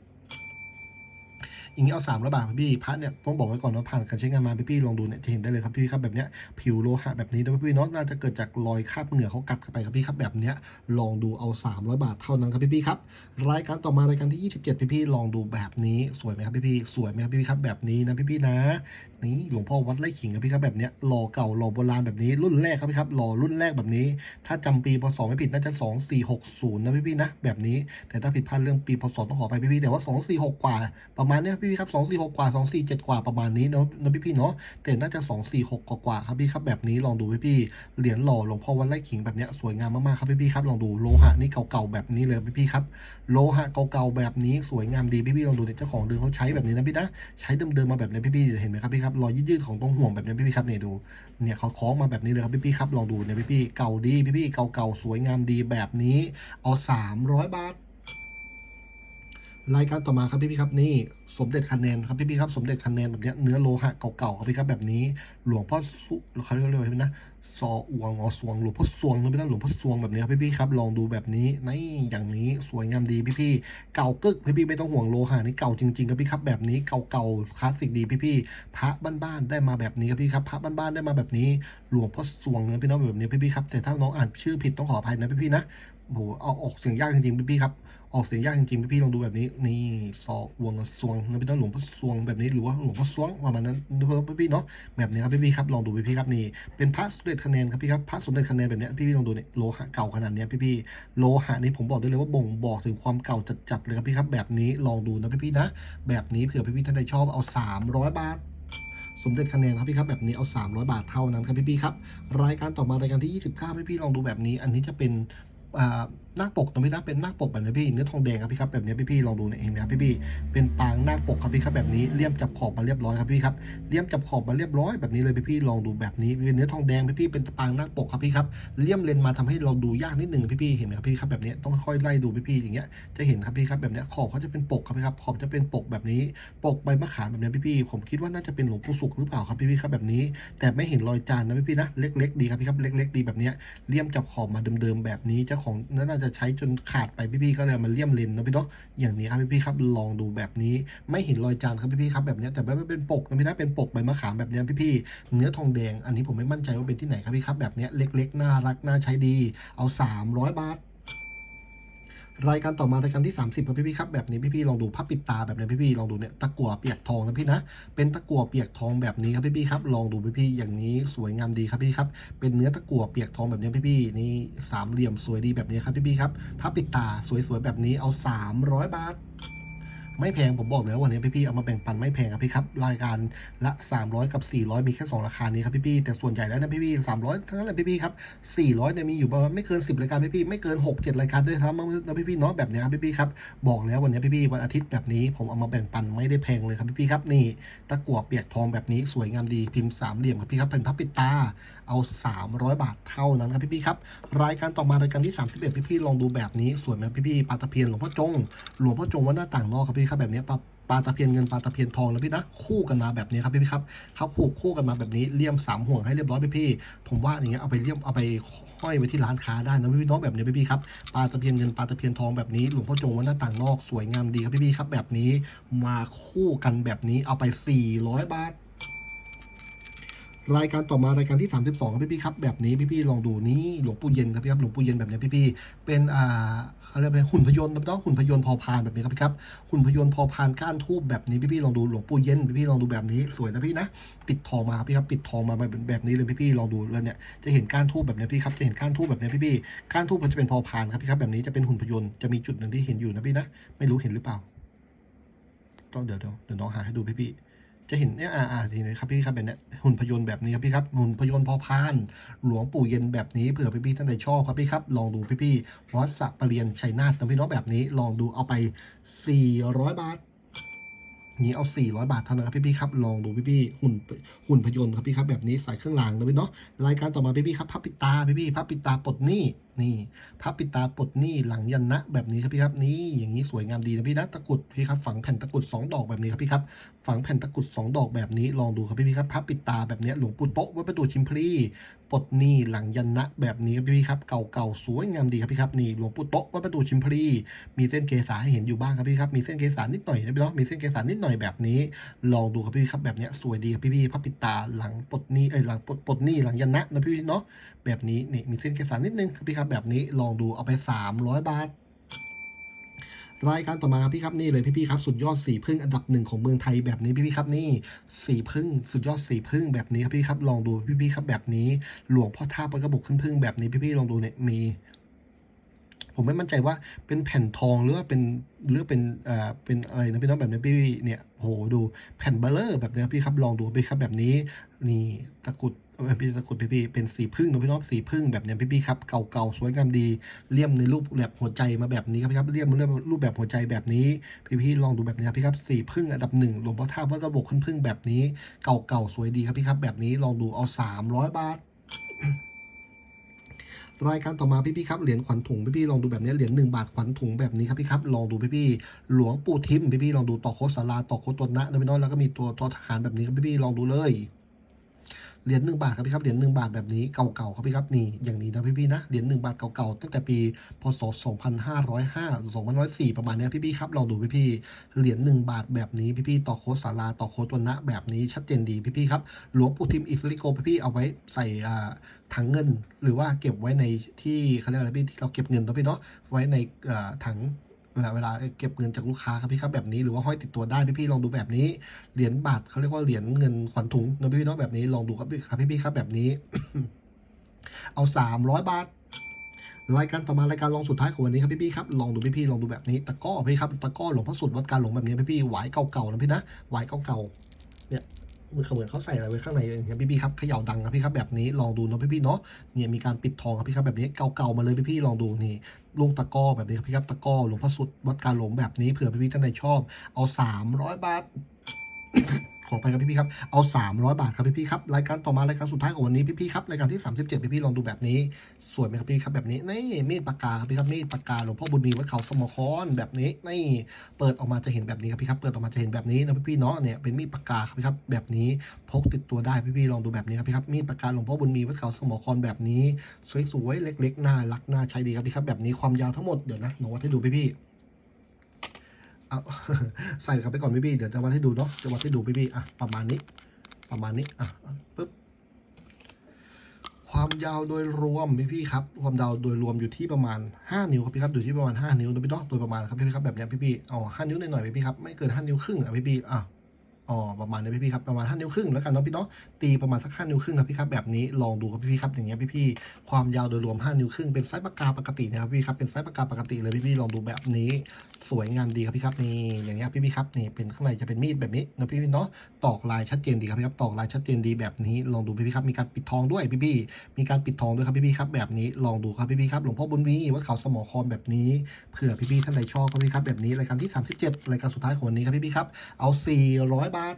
อย่างนี้เอาสามร้อยบาทพี่พระเนี่ยต้องบอกไว้ก่อนว่าผ่านการใช้งานมาพี่ๆลองดูเนี่ยจะเห็นได้เลยครับพี่ครับแบบเนี้ยผิวโลหะแบบนี้นะพี่ๆเนาะน่าจะเกิดจากรอยคราบเหงื่อเขากัดเข้าไปครับพี่ครับแบบเนี้ยลองดูเอา 300 บาทเท่านั้นครับพี่ๆครับรายการต่อมารายการที่ 27 พี่ๆลองดูแบบนี้สวยไหมครับพี่ๆสวยไหมครับพี่ๆครับแบบนี้นะพี่ๆนะ นี่หลวงพ่อวัดไร่ขิงครับพี่ครับแบบเนี้ยหล่อเก่าหล่อโบราณแบบนี้รุ่นแรกครับพี่ครับหล่อรุ่นแรกแบบนี้ ถ้าจำปีพศไม่ผิดน่าจะ 2460 นะพี่ๆนะแบบนี้ แต่ถ้าผิดพลาดเรื่องปีพศต้องขอไปพี่ๆแต่ว่า 246กว่า ประมาณเนี้ยพี่ๆครับ246กกว่า247กว่าประมาณนี้เนาะนะพี่ๆเนาะแต่น่าจะ246กว่ากกว่าครับพี่ครับแบบนี้ลองดูพี่ๆเหรียญหล่อหลวงพ่อวัดไร่ขิงแบบเนี้ยสวยงามมากๆครับพี่ๆครับลองดูโลหะนี่เก่าๆแบบนี้เลยพี่ๆครับโลหะเก่าๆแบบนี้สวยงามดีพี่ๆลองดูเนี่ยเจ้าของเดิมเขาใช้แบบนี้นะพี่นะใช้เดิมๆมาแบบนี้พี่ๆเห็นไหมครับพี่ครับรอยยืดๆของตรงห่วงแบบนี้พี่ๆครับเนี่ยดูเนี่ยเขาคล้องมาแบบนี้เลยครับพี่ๆครับลองดูเนี่ยพี่ๆเก่าดีพี่ๆเก่าๆสวยงามดีแบบนี้เอา300บาท รายการต่อมาครับพี่พี่ครับนี่สมเด็จคะแนนครับพี่พี่ครับสมเด็จคะแนนแบบเนี้ยเนื้อโลหะเก่าๆครับพี่ครับแบบนี้หลวงพ่อสุเขาเรียกว่าอะไรนะซออวงอสวงหลวงพ่อสวงนะพี่นะหลวงพ่อสวงแบบนี้ครับพี่พี่ครับลองดูแบบนี้นี่อย่างนี้สวยงามดีพี่พี่เก่ากึกพี่พี่ไม่ต้องห่วงโลหะนี่เก่าจริงๆครับพี่ครับแบบนี้เก่าๆคลาสสิกดีพี่พี่พระบ้านๆได้มาแบบนี้ครับพี่ครับพระบ้านๆได้มาแบบนี้หลวงพ่อสวงนะพี่น้องแบบนี้พี่พี่ครับแต่ถ้าน้องอ่านชื่อผิดต้องขออภัยนะพี่พี่นะโอ้โหเอาออกเสียงยากจริงๆพี่พี่ครับ ออกเสียงยากจริงๆพี่ๆลองดูแบบนี้ นี่ซอวงสวงนะพี่น้องหลวงพ่อสวงแบบนี้หรือว่าหลวงพ่อสวงประมาณนั้นพี่ๆเนาะแบบนี้ครับพี่ๆครับลองดูพี่ๆครับนี่เป็นพระสมเด็จคะแนนครับพี่ครับพระสมเด็จคะแนนแบบเนี้ยพี่ๆลองดูเนี่ยโลหะเก่าขนาดเนี้ยพี่ๆโลหะนี้ผมบอกได้เลยว่าบ่งบอกถึงความเก่าจัดๆเลยครับพี่ครับแบบนี้ลองดูนะพี่ๆนะ แบบนี้เผื่อพี่ๆท่านใดชอบเอา 300 บาทสมเด็จคะแนนครับพี่ครับแบบนี้เอา 300 บาทเท่านั้นครับพี่ๆครับรายการต่อมารายการที่ 29พี่ๆลองดูแบบนี้ อันนี้จะเป็นอ่า หน้าปกตรงนี้นะเป็นหน้าปกแบบนี้พี่เนื้อทองแดงครับพี่ครับแบบนี้พี่ๆลองดูเนี่ยเห็นไหมครับพี่เป็นปางหน้าปกครับพี่ครับแบบนี้เลี่ยมจับขอบมาเรียบร้อยครับพี่ครับเลี่ยมจับขอบมาเรียบร้อยแบบนี้เลยพี่ๆลองดูแบบนี้เป็นเนื้อทองแดงพี่ๆเป็นปางหน้าปกครับพี่ครับเลี่ยมเลนมาทำให้เราดูยากนิดหนึ่งพี่ๆเห็นไหมครับพี่ครับแบบนี้ต้องค่อยไล่ดูพี่ๆอย่างเงี้ยจะเห็นครับพี่ครับแบบนี้ขอบเขาจะเป็นปกครับพี่ครับขอบจะเป็นปกแบบนี้ปกใบมะขามแบบนี้พี่ๆผมคิดว่าน่าจะเป็นหลวงปู่สุขหรือเปล่าครับพี่ๆครับแบบนี้ แต่ไม่เห็นรอยจานนะพี่ๆนะเล็ก ๆ ดีครับพี่ครับเล็ก ๆ ดีแบบนี้เลี่ยมจับขอบมาเดิมๆแบบนี้เจ้าของน่าจะใช้จนขาดไปพี่ๆก็เลยมาเลี่ยมเลนนะพี่เนาะอย่างนี้ครับพี่ๆครับลองดูแบบนี้ ไม่เห็นรอยจานครับพี่ๆครับแบบนี้แต่ไม่เป็นปกนะพี่นะเป็นปกใบมะขามแบบนี้พี่ๆเนื้อทองแดง อันนี้ผมไม่มั่นใจว่าเป็นที่ไหนครับพี่ครับแบบนี้เล็กๆน่ารักน่าใช้ดี เอา 300 บาท รายการต่อมารายการที่ 30ครับพี่พี่ครับแบบนี้พี่พี่ลองดูภาปิดตาแบบนี้พี่พี่ลองดูเนี่ยตะกั่วเปียกทองนะพี่นะเป็นตะกั่วเปียกทองแบบนี้ครับพี่พี่ครับลองดูพี่พี่อย่างนี้สวยงามดีครับพี่ครับเป็นเนื้อตะกั่วเปียกทองแบบนี้พี่พี่นี่สามเหลี่ยมสวยดีแบบนี้ครับพี่พี่ครับภาปิดตาสวยๆแบบนี้เอา 300 บาท ไม่แพงผมบอกเลยววันนี้พี่ๆเอามาแบ่งปันไม่แพงครับพี่ครับรายการละ 300 กับ 400 มีแค่ 2 ราคานี้ครับพี่ๆแต่ส่วนใหญ่แล้วนะพี่ๆ300 ทั้งนั้นแหละพี่ๆครับ 400เนี่ยมีอยู่ประมาณไม่เกิน 10 รายการพี่ๆไม่เกิน 6 7 รายการด้วยซ้ำนะพี่ๆเนาะแบบเนี้ยครับพี่ๆครับบอกแล้ววันนี้พี่ๆวันอาทิตย์แบบนี้ผมเอามาแบ่งปันไม่ได้แพงเลยครับพี่ๆครับนี่ตะกั่วเปียกทองแบบนี้สวยงามดีพิมพ์สามเหลี่ยมครับพี่ครับเป็นพับปิดตาเอา 300 บาทเท่านั้นครับพี่ๆครับรายการต่อมารายการที่ 31 พี่ๆลองดูแบบนี้สวยไหมพี่ๆปลาตะเพียนหลวงพ่อจงหลวงพ่อจงว่าหน้าต่างนอกครับพี่ครับแบบนี้ปลาปลาตะเพียนเงินปลาตะเพียนทองนะพี่นะคู่กันมาแบบนี้ครับพี่ครับเขาคู่คู่กันมาแบบนี้เลี่ยมสามห่วงให้เรียบร้อยพี่พี่ผมว่าอย่างเงี้ยเอาไปเลี่ยมเอาไปห้อยไว้ที่ร้านค้าได้นะพี่น้องแบบนี้พี่พี่ครับปลาตะเพียนเงินปลาตะเพียนทองแบบนี้หลวงพ่อจงว่าหน้าต่างนอกสวยงามดีครับพี่พี่ครับแบบนี้มาคู่กันแบบนี้เอาไป 400 บาท รายการต่อมารายการที่ 32ครับพี่ๆครับแบบนี้พี่ๆลองดูนี่หลวงปู่เย็นครับพี่ครับหลวงปู่เย็นแบบนี้พี่ๆเป็นอ่าเขาเรียกว่าหุ่นพยนต์น้องหุ่นพยนต์พอพานแบบนี้ครับพี่ครับหุ่นพยนต์พอพานก้านทูบแบบนี้พี่ๆลองดูหลวงปู่เย็นพี่ๆลองดูแบบนี้สวยนะพี่นะปิดทองมาครับพี่ครับปิดทองมาแบบนี้เลยพี่ๆลองดูแล้วเนี่ยจะเห็นก้านทูบแบบนี้พี่ครับจะเห็นก้านทูบแบบนี้พี่ๆก้านทูบมันจะเป็นพอพานครับพี่ครับแบบนี้จะเป็นหุ่นพยนต์จะมีจุดหนึ่งที่เห็นอยู่นะพี่นะไม่รู้เห็นหรือเปล่าต้องเดี๋ยวเดี๋ยวน้องหาให้ดูพี่พี่ๆ จะเห็นเนี่ยอ่าอ่าทีนี้ครับพี่ครับแบบเนี้ยหุ่นพยนต์แบบนี้ครับพี่ครับหุ่นพยนต์พอพาน หลวงปู่เย็นแบบนี้เผื่อพี่พี่ๆท่านใดชอบครับพี่ครับลองดูพี่พี่ๆวัดสะปะเรียนชัยนาทนะพี่น้องแบบนี้ลองดูเอาไป 400 บาทนี้เอา 400 บาทเท่านั้นครับพี่พี่ๆครับ ลองดูพี่พี่ๆหุ่นหุ่นพยนต์ครับพี่ครับแบบนี้ใส่เครื่องรางนะพี่เนาะรายการต่อมาพี่พี่ๆครับพับปิดตาพี่พี่ๆพับปิดตาปลดหนี้ นี่พับปิดตาปลดหนี้หลังยันนะแบบนี้ครับพี่ครับนี่อย่างนี้สวยงามดีนะพี่นะตะกุดพี่ครับฝังแผ่นตะกุดสองดอกแบบนี้ครับพี่ครับฝังแผ่นตะกุดสองดอกแบบนี้ลองดูครับพี่พี่ครับพับปิดตาแบบนี้หลวงปู่โต๊ะวัดประตูชิมพลีปลดหนี้หลังยันนะแบบนี้ครับพี่พี่ครับเก่าๆสวยงามดีครับพี่ครับนี่หลวงปู่โต๊ะวัดประตูชิมพลีมีเส้นเกษาให้เห็นอยู่บ้างครับพี่ครับมีเส้นเกษานิดหน่อยนะพี่เนาะมีเส้นเกษานิดหน่อยแบบนี้ ลองดูครับพี่ครับแบบนี้สวยดีครับพี่พี่พับปิดตาหลังปลดหนี้เอ้ยหลังปลดปลดหนี้หลังยันนะนะพี่พี่เนาะแบบนี้นี่มีเส้นเกสรนิดนึงครับพี่ครับแบบนี้ลองดูเอาไป 300 บาท รายการต่อมาครับพี่ครับนี่เลยพี่พี่ๆครับสุดยอดสีพึ่งอันดับหนึ่งของเมืองไทยแบบนี้พี่พี่ๆครับนี่สีพึ่งสุดยอดสีพึ่งแบบนี้ครับพี่ครับลองดูพี่พี่ๆครับแบบนี้หลวงพ่อท่าประกระบุกขึ้นพึ่งแบบนี้พี่พี่ๆลองดูเนี่ยมีผมไม่มั่นใจว่าเป็นแผ่นทองหรือว่าเป็นหรือเป็นเอ่อเป็นอะไรนะพี่น้องแบบนี้พี่เนี่ยโหดูแผ่นเบลเลอร์แบบนี้พี่ครับลองดูพี่ครับแบบนี้ นี่ตะกุดเอ่อพี่ตะกุดพี่พี่เป็นสีพึ่งนะพี่น้องสีพึ่งแบบเนี้ยพี่พี่ครับเก่าๆสวยงามดีเลี่ยมในรูปแบบหัวใจมาแบบนี้ครับพี่ครับเลี่ยมเลี่ยมรูปแบบหัวใจแบบนี้พี่พี่ลองดูแบบนี้ครับพี่ครับสีพึ่งอันดับหนึ่งหลวงพ่อท่าพระกระบอกขึ้นพึ่งแบบนี้เก่าๆสวยดีครับพี่ครับ แบบนี้ลองดูเอาสามร้อยบาทรายการต่อมาพี่พี่ครับเหรียญขวัญถุงพี่พี่ลองดูแบบนี้เหรียญหนึ่งบาทขวัญถุงแบบนี้ครับพี่ครับลองดูพี่พี่หลวงปู่ทิมพี่พี่ลองดูต่อโคสาราต่อโคตรนะนะพี่น้องแล้วก็มีตัวทอทหารแบบนี้ครับพี่พี่ลองดูเลย เหรียญหนึ่งบาทครับพี่ครับเหรียญหนึ่งบาทแบบนี้เก่าๆครับพี่ครับนี่อย่างนี้นะพี่ๆนะเหรียญหนึ่งบาทเก่าๆตั้งแต่ปีพศ2505 2504 ประมาณนี้พี่ๆครับลองดูพี่ๆเหรียญหนึ่งบาทแบบนี้พี่ๆต่อโคสาราต่อโคตรนะแบบนี้ชัดเจนดีพี่ๆครับหลวงปู่ทิมอิสริโกพี่ๆเอาไว้ใส่อ่าถังเงิน หรือว่าเก็บไว้ในที่เขาเรียกอะไรพี่ที่เราเก็บเงินนะพี่เนาะไว้ในอ่อถัง เวลาเวลาเก็บเงินจากลูกค้าครับพี่ครับแบบนี้หรือว่าห้อยติดตัวได้พี่พี่ลองดูแบบนี้เหรียญบาทเขาเรียกว่าเหรียญเงินขวัญถุงนะพี่เนาะแบบนี้ลองดูครับพี่ครับพี่พี่ครับแบบนี้ เอาสามร้อยบาทรายการต่อมารายการลองสุดท้ายของวันนี้ครับพี่พี่ๆครับลองดูพี่พี่ๆลองดูแบบนี้ตะก้อพี่ครับตะก้อหลวงพ่อสุดวัดการหลวงแบบนี้พี่พี่หวายเก่าๆนะพี่นะหวายเก่าๆ มือเหมือนเขาใส่อะไรไว้ข้างในอย่างเงี้ยพี่พี่ครับเขย่าดังครับพี่ครับแบบนี้ลองดูเนาะพี่พี่เนาะเนี่ยมีการปิดทองครับพี่ครับแบบนี้เก่าๆมาเลยพี่พี่ลองดูนี่ลูกตะก้อแบบนี้ครับพี่ครับตะก้อหลวงพ่อสุดวัดการหลงแบบนี้เผื่อพี่พี่ท่านใดชอบ เอาสามร้อยบาท ขอไปครับพี่ๆครับ เอา 300 บาทครับพี่ๆครับ รายการต่อมารายการสุดท้ายของวันนี้พี่ๆครับ รายการที่ 37 พี่ๆลองดูแบบนี้ สวยไหมครับพี่ครับแบบนี้ นี่มีดปากกาครับพี่ครับมีดปากกาหลวงพ่อบุญมีวัดเขาสมคอนแบบนี้ นี่ เปิดออกมาจะเห็นแบบนี้ครับพี่ครับ เปิดออกมาจะเห็นแบบนี้นะพี่ๆเนาะ เนี่ย เป็นมีดปากกาครับพี่ครับ แบบนี้พกติดตัวได้พี่ๆลองดูแบบนี้ครับพี่ครับ มีดปากกาหลวงพ่อบุญมีวัดเขาสมคอนแบบนี้ สวยๆ เล็ก ๆ น่ารัก น่าใช้ดีครับพี่ครับ แบบนี้ความยาวทั้งหมด เดี๋ยวนะหนูวัดให้ดูพี่ๆ เอาใส่กลับไปก่อนพี่พี่เดี๋ยวจะวัดให้ดูเนาะจะวัดให้ดูพี่พี่อะประมาณนี้ ประมาณนี้อะปึ๊บความยาวโดยรวมพี่พี่ครับ ความยาวโดยรวมอยู่ที่ประมาณ 5 นิ้วครับพี่ครับอยู่ที่ประมาณ 5 นิ้วนะพี่เนาะโดยประมาณครับพี่พี่ครับแบบเนี้ยพี่พี่อ๋อห้านิ้วหน่อยๆพี่พี่ครับไม่เกิน 5 นิ้วครึ่งอะพี่พี่อะอ๋อประมาณนี้พี่พี่ครับประมาณ5นิ้วครึ่งแล้วกันเนาะพี่เนาะตีประมาณสัก5นิ้วครึ่งครับพี่ครับแบบนี้ลองดูครับพี่พี่ครับอย่างเงี้ยพี่พี่ความยาวโดยรวม5นิ้วครึ่งเป็นไซส์ปากกาปกตินะครับพี่ครับเป็นไซส์ปากกาปกติเลยพี่พี่ลองดูแบบนี้ สวยงามดีครับพี่ครับนี่อย่างเงี้ยพี่พี่ครับนี่เป็นข้างในจะเป็นมีดแบบนี้นะพี่พี่เนาะตอกลายชัดเจนดีครับพี่ครับตอกลายชัดเจนดีแบบนี้ลองดูพี่พี่ครับมีการปิดทองด้วยพี่พี่มีการปิดทองด้วยครับพี่พี่ครับแบบนี้ลองดูครับพี่พี่ครับหลวงพ่อบุญมีวัดเขาสมอคอนแบบนี้เผื่อพี่พี่ท่านใดชอบครับพี่ครับแบบนี้รายการที่ 37รายการสุดท้ายของวันนี้ครับพี่พี่ครับเอา 400 บาท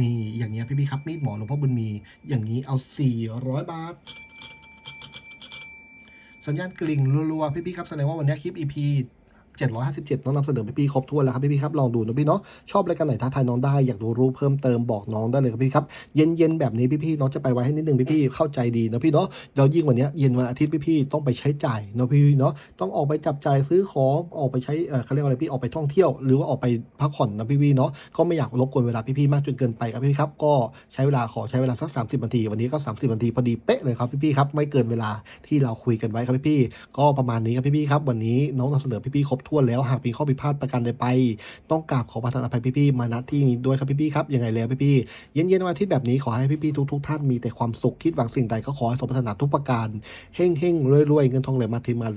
นี่อย่างเงี้ยพี่พี่ครับมีดหมอหลวงพ่อบุญมีอย่างนี้เอา 400 บาทสัญญาณกริ่งรัวๆ พี่ๆ ครับ แสดงว่าวันนี้คลิป EP 757 น้องนำเสนอพี่ครบถ้วนแล้วครับพี่ๆครับลองดูนะพี่เนาะชอบรายการไหนท้าทายน้องได้อยากดูรูปเพิ่มเติมบอกน้องได้เลยครับพี่ครับเย็นๆแบบนี้พี่ๆน้องจะไปไว้ให้นิดนึงพี่ๆเข้าใจดีนะพี่เนาะแล้วยิ่งวันนี้เย็นวันอาทิตย์พี่ๆต้องไปใช้จ่ายนะพี่ๆเนาะต้องออกไปจับจ่ายซื้อของออกไปใช้เออเขาเรียกว่าอะไรพี่ออกไปท่องเที่ยว หรือว่าออกไปพักผ่อนนะพี่ๆเนาะก็ไม่อยากรบกวนเวลาพี่ๆมากจนเกินไปครับพี่ครับก็ใช้เวลาขอใช้เวลาสัก 30นาทีวันนี้ก็ 30นาทีพอดีเป๊ะเลยครับพี่ๆครับไม่เกินเวลาที่เราคุยกันไว้ครับพี่ๆก็ประมาณนี้ครับพี่ๆครับวันนี้น้องนำเสนอพี่ๆครบถ้วนแล้วหากมีข้อผิดพลาดประการใดไป ต้องกราบขอประทานอภัยพี่ๆมาณที่นี้ด้วยครับพี่ๆครับยังไงแล้วพี่ๆเย็นๆวันอาทิตย์แบบนี้ขอให้พี่ๆทุกๆท่านมีแต่ความสุขคิดหวังสิ่งใดก็ขอให้สมปรารถนาทุกประการเฮ้งๆรวยๆเงินทองไหลมาเทมา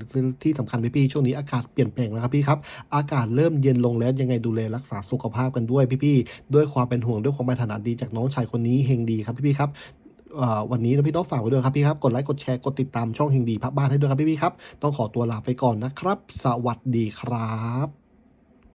ที่สำคัญพี่ๆช่วงนี้อากาศเปลี่ยนแปลงแล้วครับพี่ครับอากาศเริ่มเย็นลงแล้วยังไงดูแลรักษาสุขภาพกันด้วยพี่ๆด้วยความเป็นห่วงด้วยความปรารถนาดีจากน้องชายคนนี้เฮงดีครับพี่ๆครับ วันนี้นะพี่น้องฝากไว้ด้วยครับพี่ครับ กดไลค์กดแชร์กดติดตามช่องเฮงดีพักบ้านให้ด้วยครับพี่พี่ครับ ต้องขอตัวลาไปก่อนนะครับ สวัสดีครับ